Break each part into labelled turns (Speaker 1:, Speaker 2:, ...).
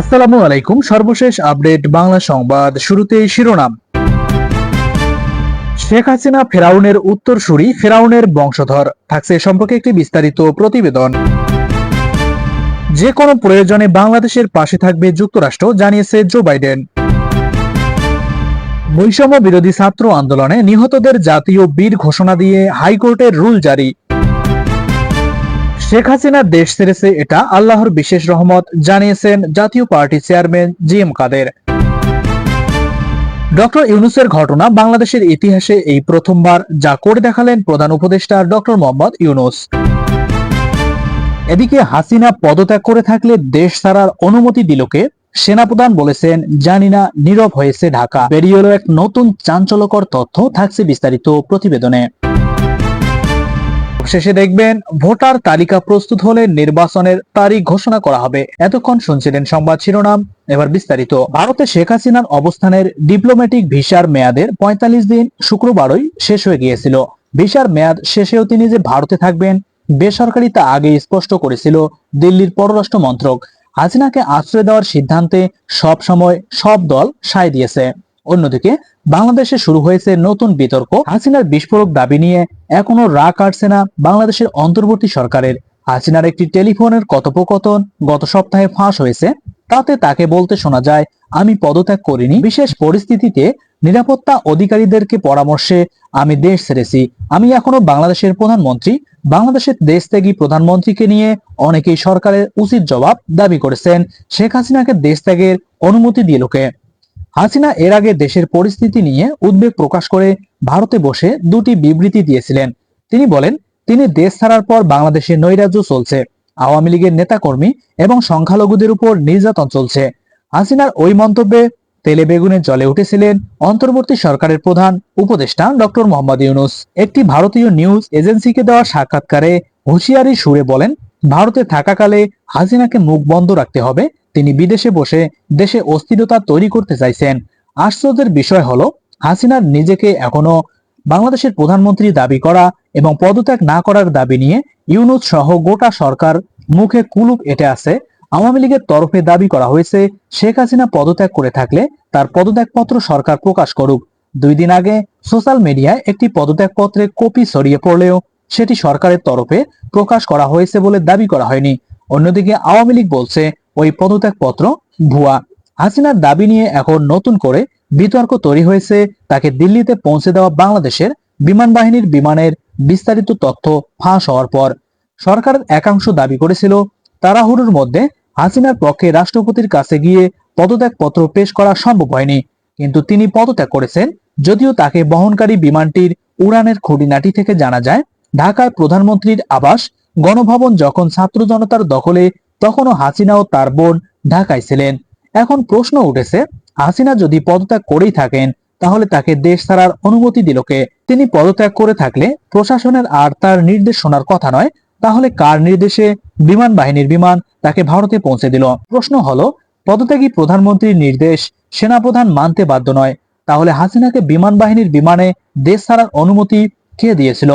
Speaker 1: আসসালামু আলাইকুম। সর্বশেষ আপডেট বাংলা সংবাদ শুরুতেই শিরোনাম। শেখ হাসিনা ফেরাউনের উত্তরসূরি, ফেরাউনের বংশধর। থাকছে সম্পর্কে একটি বিস্তারিত প্রতিবেদন। যে কোনো প্রয়োজনে বাংলাদেশের পাশে থাকবে যুক্তরাষ্ট্র, জানিয়েছে জো বাইডেন। বৈষম্য বিরোধী ছাত্র আন্দোলনে নিহতদের জাতীয় বীর ঘোষণা দিয়ে হাইকোর্টের রুল জারি। শেখ হাসিনা দেশ ছেড়েছে এটা আল্লাহর বিশেষ রহমত, জানিয়েছেন Jatiya party chairman G M Quader. Doctor ইউনুসের ঘটনা বাংলাদেশের ইতিহাসে এই প্রথমবার, যা করে দেখালেন প্রধান উপদেষ্টা ডক্টর মোহাম্মদ ইউনুস। এদিকে হাসিনা পদত্যাগ করে থাকলে দেশ ছাড়ার অনুমতি দিল কে সেনাপ্রধান বলেছেন, জানি না, নীরব হয়েছে ঢাকা। বেরিয়ে এক নতুন চাঞ্চল্যকর তথ্য, থাকছে বিস্তারিত প্রতিবেদনে। শেষে দেখবেন ভোটার তালিকা প্রস্তুত হলে নির্বাচনের তারিখ ঘোষণা করা হবে। এতক্ষণ শুনছিলেন সংবাদ শিরোনাম, এবার বিস্তারিত। ভারতে শেখ হাসিনার অবস্থানের ডিপ্লোম্যাটিক ভিসার মেয়াদের পঁয়তাল্লিশ দিন শুক্রবারই শেষ হয়ে গিয়েছিল। ভিসার মেয়াদ শেষেও তিনি যে ভারতে থাকবেন, বেসরকারি তা আগে স্পষ্ট করেছিল দিল্লির পররাষ্ট্র মন্ত্রক। হাসিনাকে আশ্রয় দেওয়ার সিদ্ধান্তে সব সময় সব দল সায় দিয়েছে। অন্যদিকে বাংলাদেশে শুরু হয়েছে নতুন বিতর্ক। হাসিনার বিস্ফোরক দাবি নিয়ে এখনও রা কাটছে না বাংলাদেশের অন্তর্বর্তী সরকারের। হাসিনার একটি টেলিফোনের কথোপকথন গত সপ্তাহে ফাঁস হয়েছে। তাতে তাকে বলতে শোনা যায়, আমি পদত্যাগ করিনি। বিশেষ পরিস্থিতিতে নিরাপত্তা অধিকারীদেরকে পরামর্শে আমি দেশ ছেড়েছি। আমি এখনও বাংলাদেশের প্রধানমন্ত্রী। বাংলাদেশের দেশ ত্যাগী প্রধানমন্ত্রীকে নিয়ে অনেকেই সরকারের উচিত জবাব দাবি করেছেন। শেখ হাসিনাকে দেশ ত্যাগের অনুমতি দিয়ে লোকে হাসিনা এর আগে দেশের পরিস্থিতি নিয়ে উদ্বেগ প্রকাশ করে ভারতে বসে দুটি বিবৃতি দিয়েছিলেন। তিনি বলেন, তিনি দেশ ছাড়ার পর বাংলাদেশে নৈরাজ্য চলছে, আওয়ামী লীগের নেতাকর্মী এবং সংখ্যালঘুদের উপর নির্যাতন চলছে। হাসিনার ওই মন্তব্যে তেলে বেগুনে জলে উঠেছিলেন অন্তর্বর্তী সরকারের প্রধান উপদেষ্টা ডক্টর মোহাম্মদ ইউনুস। একটি ভারতীয় নিউজ এজেন্সিকে দেওয়া সাক্ষাৎকারে হুঁশিয়ারি সুরে বলেন ভারতে থাকাকালে হাসিনাকে মুখ বন্ধ রাখতে হবে। তিনি বিদেশে বসে দেশে অস্থিরতা তৈরি করতে চাইছেন। আশ্চর্যের বিষয় হলো, হাসিনার নিজেকে এখনও বাংলাদেশের প্রধানমন্ত্রী দাবি করা এবং পদত্যাগ না করার দাবি নিয়ে ইউনুস সহ গোটা সরকার মুখে কুলুপ এটে আছে। আওয়ামী লীগের তরফে দাবি করা হয়েছে, শেখ হাসিনা পদত্যাগ করে থাকলে তার পদত্যাগপত্র সরকার প্রকাশ করুক। দুই দিন আগে সোশ্যাল মিডিয়ায় একটি পদত্যাগপত্রের কপি ছড়িয়ে পড়লেও সেটি সরকারের তরফে প্রকাশ করা হয়েছে বলে দাবি করা হয়নি। অন্যদিকে আওয়ামী লীগ বলছে, ওই পদত্যাগপত্র ভুয়া। হাসিনার দাবি নিয়ে এখন নতুন করে বিতর্ক তৈরি হয়েছে। তাকে দিল্লিতে পৌঁছে দেওয়া বাংলাদেশের বিমান বাহিনীর বিমানের বিস্তারিত তথ্য ফাঁস হওয়ার পর সরকারের একাংশ দাবি করেছিল, তাড়াহুড়োর মধ্যে হাসিনার পক্ষে রাষ্ট্রপতির কাছে গিয়ে পদত্যাগপত্র পেশ করা সম্ভব হয়নি। কিন্তু তিনি পদত্যাগ করেছেন, যদিও তাকে বহনকারী বিমানটির উড়ানের খুঁটিনাটি থেকে জানা যায় ঢাকায় প্রধানমন্ত্রীর আবাস, গণভবন যখন ছাত্র জনতার দখলে, তখনও হাসিনা ও তার বোন ঢাকায় ছিলেন। এখন প্রশ্ন উঠেছে, হাসিনা যদি পদত্যাগ করেই থাকেন, তাহলে তাকে দেশ ছাড়ার অনুমতি দিল কে? তিনি পদত্যাগ করে থাকলে প্রশাসনের আর তার নির্দেশ শোনার কথা নয়, তাহলে কার নির্দেশে বিমান বাহিনীর বিমান তাকে ভারতে পৌঁছে দিল? প্রশ্ন হলো, পদত্যাগী প্রধানমন্ত্রীর নির্দেশ সেনাপ্রধান মানতে বাধ্য নয়, তাহলে হাসিনাকে বিমান বাহিনীর বিমানে দেশ ছাড়ার অনুমতি কে দিয়েছিল?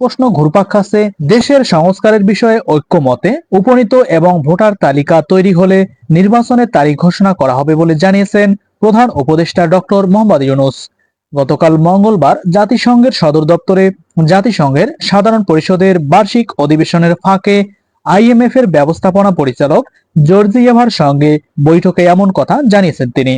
Speaker 1: প্রশ্ন ঘুরপাক খাচ্ছে। দেশের সংস্কারের বিষয়ে ঐক্যমতে উপনীত এবং ভোটার তালিকা তৈরি হলে নির্বাচনের তারিখ ঘোষণা করা হবে বলে জানিয়েছেন প্রধান উপদেষ্টা ডক্টর মোহাম্মদ ইউনুস। গতকাল মঙ্গলবার জাতিসংঘের সদর দপ্তরে জাতিসংঘের সাধারণ পরিষদের বার্ষিক অধিবেশনের ফাঁকে আইএমএফ এর ব্যবস্থাপনা পরিচালক জর্জিয়েভার সঙ্গে বৈঠকে এমন কথা জানিয়েছেন তিনি।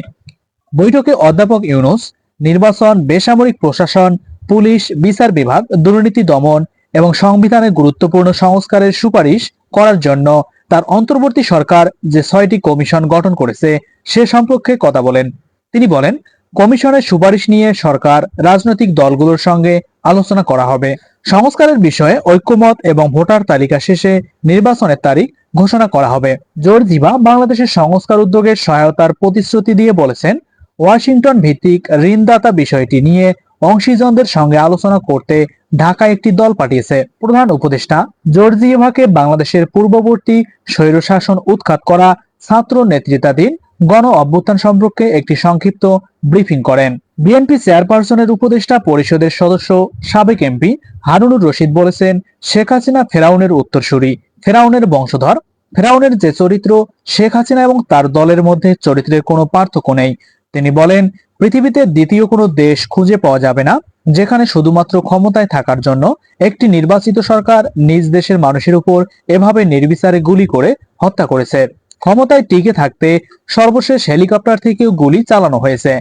Speaker 1: বৈঠকে অধ্যাপক ইউনুস, নির্বাচন, বেসামরিক প্রশাসন পুলিশ, বিচার বিভাগ, দুর্নীতি দমন এবং সংবিধানের গুরুত্বপূর্ণ সংস্কারের সুপারিশ করার জন্য তার অন্তর্বর্তী সরকার যে ছয়টি কমিশন গঠন করেছে সে সম্পর্কে কথা বলেন। তিনি বলেন, কমিশনের সুপারিশ নিয়ে সরকার রাজনৈতিক দলগুলোর সঙ্গে আলোচনা করা হবে। সংস্কারের বিষয়ে ঐক্যমত এবং ভোটার তালিকা শেষে নির্বাচনের তারিখ ঘোষণা করা হবে। জর্জিবা বাংলাদেশের সংস্কার উদ্যোগের সহায়তার প্রতিশ্রুতি দিয়ে বলেছেন, ওয়াশিংটন ভিত্তিক ঋণদাতা বিষয়টি নিয়ে অংশীজনদের সঙ্গে আলোচনা করতে ঢাকা একটি দল পাঠিয়েছে। প্রধান উপদেষ্টা জর্জিয়েভাকে বাংলাদেশের পূর্ববর্তী স্বৈরশাসন উৎখাত করা ছাত্র নেতৃত্বাধীন গণ অভ্যুত্থান সম্পর্কে একটি সংক্ষিপ্ত ব্রিফিং করেন। বিএনপি চেয়ারপারসনের উপদেষ্টা পরিষদের সদস্য সাবেক এমপি হারুনুর রশিদ বলেছেন, শেখ হাসিনা ফেরাউনের উত্তরসূরি। ফেরাউনের বংশধর। ফেরাউনের যে চরিত্র শেখ হাসিনা এবং তার দলের মধ্যে চরিত্রের কোনো পার্থক্য নেই। তিনি বলেন, পৃথিবীতে দ্বিতীয় কোনো দেশ খুঁজে পাওয়া যাবে না, যেখানে শুধুমাত্র ক্ষমতায় থাকার জন্য একটি নির্বাচিত সরকার নিজ দেশের মানুষের উপর এভাবে নির্বিচারে গুলি করে হত্যা করেছে। ক্ষমতায় টিকে থাকতে সর্বশেষ হেলিকপ্টার থেকেও গুলি চালানো হয়েছে।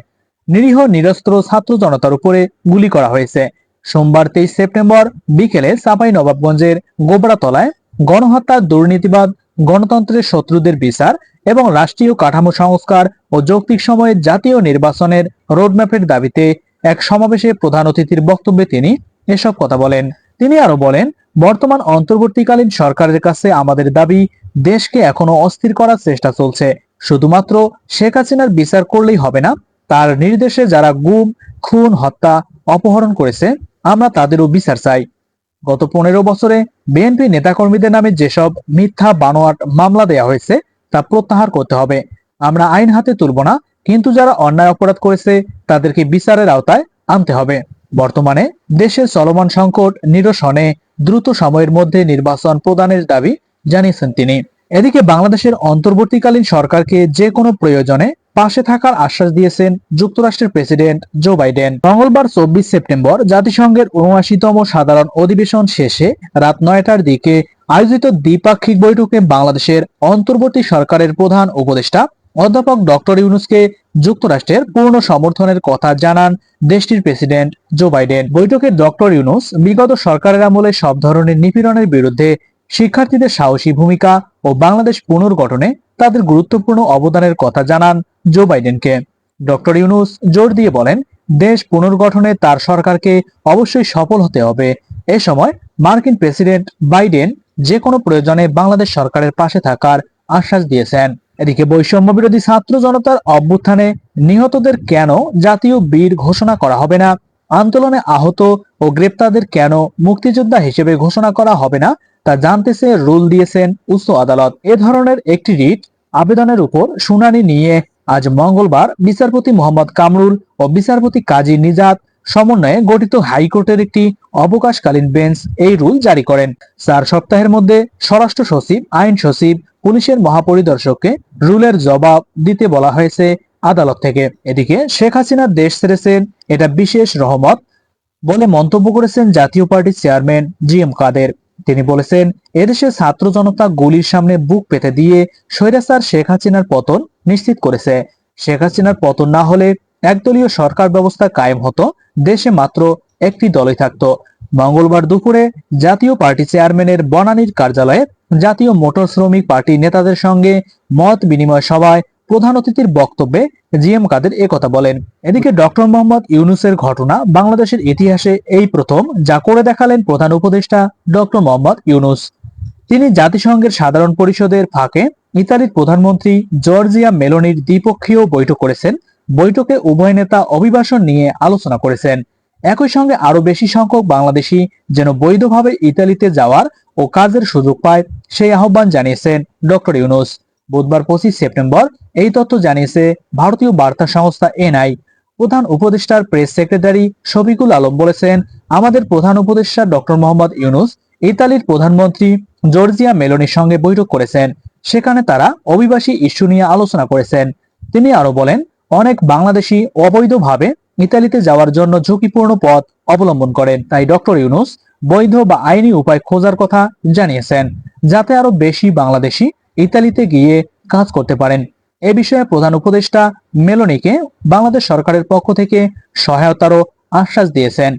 Speaker 1: নিরীহ, নিরস্ত্র ছাত্র জনতার উপরে গুলি করা হয়েছে। সোমবার তেইশ সেপ্টেম্বর বিকেলে চাপাই নবাবগঞ্জের গোবরাতলায় গণহত্যার দুর্নীতিবাদ, গণতন্ত্রের শত্রুদের বিচার এবং রাষ্ট্রীয় কাঠামো সংস্কার ও যৌক্তিক সময়ে জাতীয় নির্বাচনের রোডম্যাপের দাবিতে এক সমাবেশে প্রধান অতিথির বক্তব্যে তিনি এসব কথা বলেন। তিনি আরও বলেন, বর্তমান অন্তর্বর্তীকালীন সরকারের কাছে আমাদের দাবি, দেশকে এখনও অস্থির করার চেষ্টা চলছে। শুধুমাত্র শেখ হাসিনার বিচার করলেই হবে না, তার নির্দেশে যারা গুম, খুন, হত্যা, অপহরণ করেছে, আমরা তাদেরও বিচার চাই। গত পনেরো বছরে বিএনপি নেতাকর্মীদের নামে যেসব মিথ্যা বানোয়াট মামলা দেয়া হয়েছে, তা প্রত্যাহার করতে হবে। আমরা আইন হাতে তুলব না, কিন্তু যারা অন্যায় অপরাধ করেছে, তাদেরকে বিচারের আওতায় আনতে হবে। বর্তমানে দেশের চলমান সংকট নিরসনে দ্রুত সময়ের মধ্যে নির্বাচন প্রদানের দাবি জানিয়েছেন তিনি। এদিকে বাংলাদেশের অন্তর্বর্তীকালীন সরকারকে যে কোনো প্রয়োজনে পাশে থাকার আশ্বাস দিয়েছেন যুক্তরাষ্ট্রের প্রেসিডেন্ট জো বাইডেন। মঙ্গলবার চব্বিশ সেপ্টেম্বর জাতিসংঘের উনআশিতম সাধারণ অধিবেশন শেষে রাত নয়টার দিকে আয়োজিত দ্বিপাক্ষিক বৈঠকে বাংলাদেশের অন্তর্বর্তী সরকারের প্রধান উপদেষ্টা অধ্যাপক ডক্টর ইউনুসকে যুক্তরাষ্ট্রের পূর্ণ সমর্থনের কথা জানান দেশটির প্রেসিডেন্ট জো বাইডেন। বৈঠকে ডক্টর ইউনুস বিগত সরকারের আমলে সব ধরনের নিপীড়নের বিরুদ্ধে শিক্ষার্থীদের সাহসী ভূমিকা ও বাংলাদেশ পুনর্গঠনে তাদের গুরুত্বপূর্ণ অবদানের কথা জানান জো বাইডেনকে। ডক্টর ইউনুস জোর দিয়ে বলেন, দেশ পুনর্গঠনে তার সরকারকে অবশ্যই সফল হতে হবে। এ সময় মার্কিন প্রেসিডেন্ট বাইডেন যে কোনো প্রয়োজনে বাংলাদেশ সরকারের পাশে থাকার আশ্বাস দিয়েছেন। এদিকে বৈষম্য বিরোধী ছাত্র জনতার অভ্যুত্থানে নিহতদের কেন জাতীয় বীর ঘোষণা করা হবে না? আন্দোলনে আহত ও গ্রেপ্তারদের কেন মুক্তিযোদ্ধা হিসেবে ঘোষণা করা হবে না? তা জানতে চেয়ে রুল দিয়েছেন উচ্চ আদালত। এ ধরনের একটি রিট আবেদনের উপর শুনানি নিয়ে আজ মঙ্গলবার বিচারপতি মোহাম্মদ কামরুল ও বিচারপতি কাজী নিজাত সমন্বয়ে গঠিত হাইকোর্টের একটি অবকাশকালীন বেঞ্চ এই রুল জারি করেন। চার সপ্তাহের মধ্যে স্বরাষ্ট্র সচিব, আইন সচিব, পুলিশের মহাপরিদর্শককে রুলের জবাব দিতে বলা হয়েছে আদালত থেকে। এদিকে শেখ হাসিনা দেশ ছেড়েছেন, এটা বিশেষ রহমত বলে মন্তব্য করেছেন জাতীয় পার্টির চেয়ারম্যান জি এম কাদের। তিনি বলেছেন এদেশে ছাত্র জনতা গুলির সামনে বুক পেতে দিয়ে স্বৈরাচার শেখ হাসিনার পতন নিশ্চিত করেছে। শেখ হাসিনার পতন না হলে একদলীয় সরকার ব্যবস্থা কায়েম হতো, দেশে মাত্র একটি দলই থাকতো। মঙ্গলবার দুপুরে জাতীয় পার্টি চেয়ারম্যানের বনানীর কার্যালয়ে জাতীয় মোটর শ্রমিক পার্টি নেতাদের সঙ্গে মত বিনিময় সভায় প্রধান অতিথির বক্তব্যে জি এম কাদের কথা বলেন। এদিকে ডক্টর মোহাম্মদ ইউনুসের ঘটনা বাংলাদেশের ইতিহাসে এই প্রথম, যা করে দেখালেন প্রধান উপদেষ্টা ডক্টর মোহাম্মদ ইউনুস। তিনি জাতিসংঘের সাধারণ পরিষদের ফাঁকে ইতালির প্রধানমন্ত্রী জর্জিয়া মেলোনির দ্বিপক্ষীয় বৈঠক করেছেন। বৈঠকে উভয় নেতা অভিবাসন নিয়ে আলোচনা করেছেন। একই সঙ্গে আরও বেশি সংখ্যক বাংলাদেশি যেন বৈধভাবে ইতালিতে যাওয়ার ও কাজের সুযোগ পায়, সেই আহ্বান জানিয়েছেন ডক্টর ইউনুস। বুধবার পঁচিশ সেপ্টেম্বর এই তথ্য জানিয়েছে ভারতীয় বার্তা সংস্থা এনআই। প্রধান উপদেষ্টার প্রেস সেক্রেটারি শফিকুল আলম বলেছেন, আমাদের প্রধান উপদেষ্টা ডক্টর মোহাম্মদ ইউনুস, ইতালির প্রধানমন্ত্রী জর্জিয়া মেলোনির সঙ্গে বৈঠক করেছেন। সেখানে তারা অভিবাসী ইস্যু নিয়ে আলোচনা করেছেন। তিনি আরও বলেন, অনেক বাংলাদেশি অবৈধভাবে ইতালিতে যাওয়ার জন্য ঝুঁকিপূর্ণ পথ অবলম্বন করেন। তাই ডক্টর ইউনুস বৈধ বা আইনি উপায় খোঁজার কথা জানিয়েছেন, যাতে আরও বেশি বাংলাদেশি ইতালিতে গিয়ে কাজ করতে পারেন। এ বিষয়ে প্রধান উপদেষ্টা মেলোনিকে বাংলাদেশ সরকারের পক্ষ থেকে সহায়তারও আশ্বাস দিয়েছেন।